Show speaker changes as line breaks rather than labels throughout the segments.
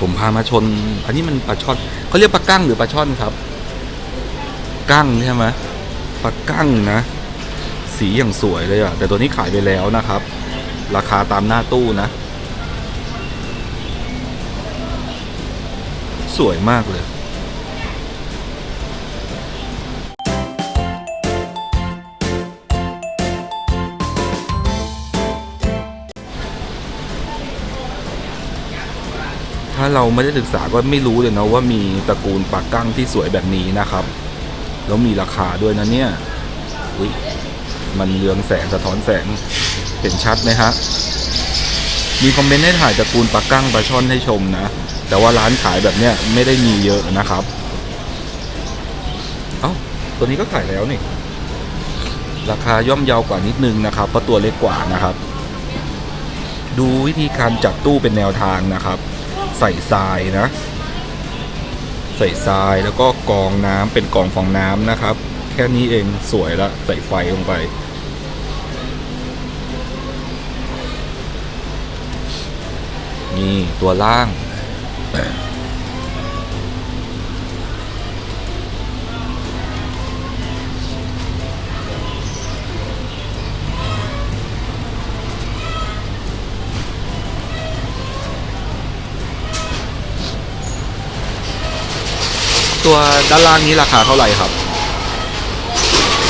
ผมพามาชน อันนี้มันปลาช่อนเขาเรียกปลากั้งหรือปลาช่อนครับ กั้งใช่ไหมปลากั้งนะ สีอย่างสวยเลยอะแต่ตัวนี้ขายไปแล้วนะครับ ราคาตามหน้าตู้นะ สวยมากเลย เราไม่ได้ศึกษาก็ไม่รู้เลยนะว่ามีตระกูลปลากั้งที่สวยแบบนี้นะครับ แล้วมีราคาด้วยนะเนี่ยอุ๊ยมันเรืองแสงสะท้อนแสงเห็นชัดไหมฮะมีคอมเมนต์ให้ถ่ายตระกูลปลากั้งปลาช่อนให้ชมนะ แต่ว่าร้านขายแบบเนี้ยไม่ได้มีเยอะนะครับ เอ้าตัวนี้ก็ขายแล้วนี่ ราคาย่อมเยาวกว่านิดนึงนะครับเพราะตัวเล็กกว่านะครับ ดูวิธีการจัดตู้เป็นแนวทางนะครับ ใส่ทรายนะ ใส่ทรายแล้วก็กองน้ำเป็นกองฟองน้ำนะครับ แค่นี้เองสวยละใส่ไฟลงไป นี่ตัวล่าง ตัวด้านล่างนี้ราคาเท่าไหร่ครับ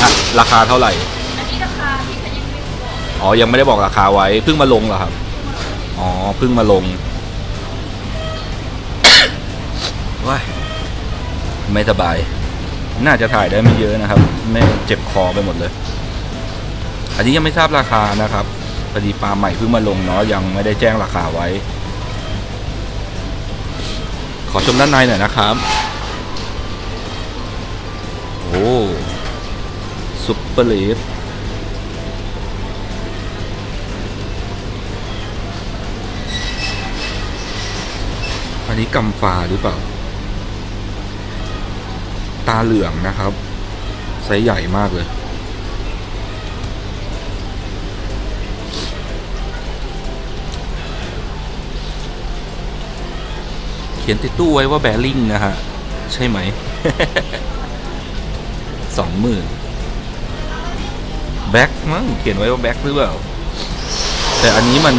อะราคาเท่าไหร่
อันนี้ราคาที่เขายังไม่บอก
อ๋อ ยังไม่ได้บอกราคาไว้ เพิ่งมาลงเหรอครับ อ๋อ เพิ่งมาลง ว้ายไม่สบาย น่าจะถ่ายได้ไม่เยอะนะครับ ไม่เจ็บคอไปหมดเลย อันนี้ยังไม่ทราบราคานะครับพอดีปลาใหม่เพิ่งมาลงเนาะยังไม่ได้แจ้งราคาไว้ ขอชมด้านในหน่อยนะครับโอ้ ซุปเปอร์เลสอันนี้กำฟ้าหรือเปล่า ตาเหลืองนะครับไซส์ใหญ่มากเลย เขียนติดตู้ไว้ว่าแบริ่งนะฮะ ใช่ไหม สองหมื่นแบ็คมั้งเขียนไว้ว่าแบ็คหรือเปล่า แต่อันนี้มัน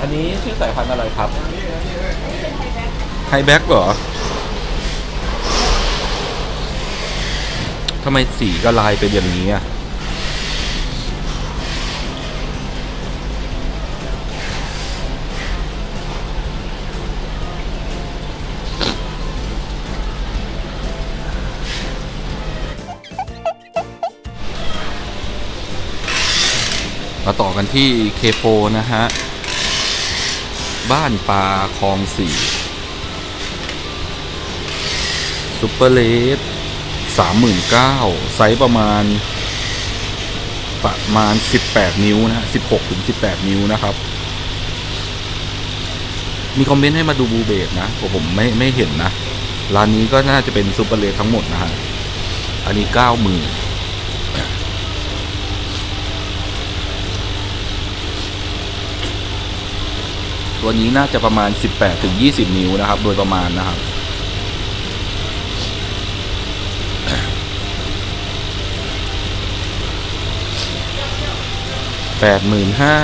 อันนี้ชื่อสายพันธุ์อะไรครับไฮแบ็กเหรอทำไมสีก็ลายเป็นอย่างนี้อะ มาต่อกันที่เคโปนะฮะ บ้านปลาคลองสี่ซุปเปอร์เลสสามหมื่นเก้าไซส์ประมาณ ประมาณสิบแปดนิ้วนะฮะสิบหกถึงสิบแปดนิ้วนะครับ มีคอมเมนต์ให้มาดูบูเบดนะผมผมไม่ไม่เห็นนะ ร้านนี้ก็น่าจะเป็นซุปเปอร์เลสทั้งหมดนะฮะ อันนี้เก้าหมื่น ตัวนี้น่าจะประมาณ 18ถึง20 นิ้วนะครับ โดยประมาณนะครับ แปดหมื่นห้า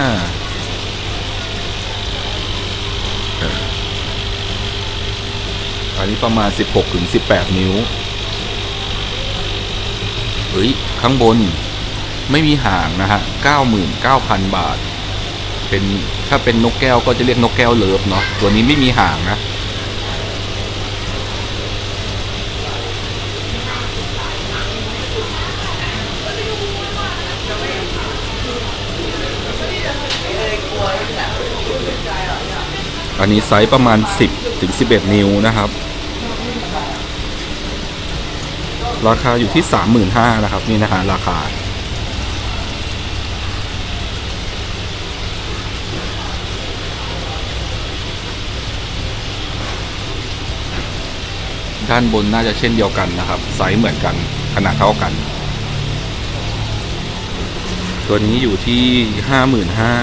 อันนี้ประมาณ 16ถึง18 นิ้ว เฮ้ย ข้างบนไม่มีห่างนะฮะ 99,000 บาท เป็นถ้าเป็นนกแก้วก็จะเรียกนกแก้วเลิฟเนาะตัวนี้ไม่มีหางนะอันนี้ไซส์ประมาณ 10ถึง11 นิ้วนะครับ ราคาอยู่ที่ 35,000นะครับ นี่นะฮะราคา ด้านบนน่าจะเช่นเดียวกันนะครับไซส์เหมือนกันขนาดเท่ากัน ตัวนี้อยู่ที่ห้าหมื่นห้า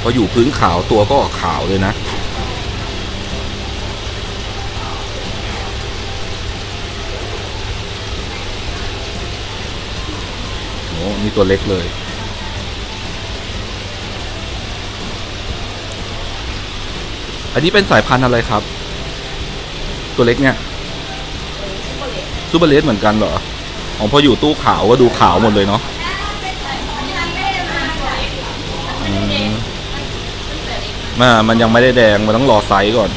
พออยู่พื้นขาวตัวก็ออกขาวเลยนะโอ้นี่ตัวเล็กเลย อันนี้เป็นสายพันธุ์อะไรครับ ตัวเล็กเนี่ยซูเปอร์เลสเหมือนกันเหรอของพออยู่ตู้ขาวก็ดูขาวหมดเลยเนาะอืมามันยังไม่ได้แดง มันต้องรอไซส์ก่อน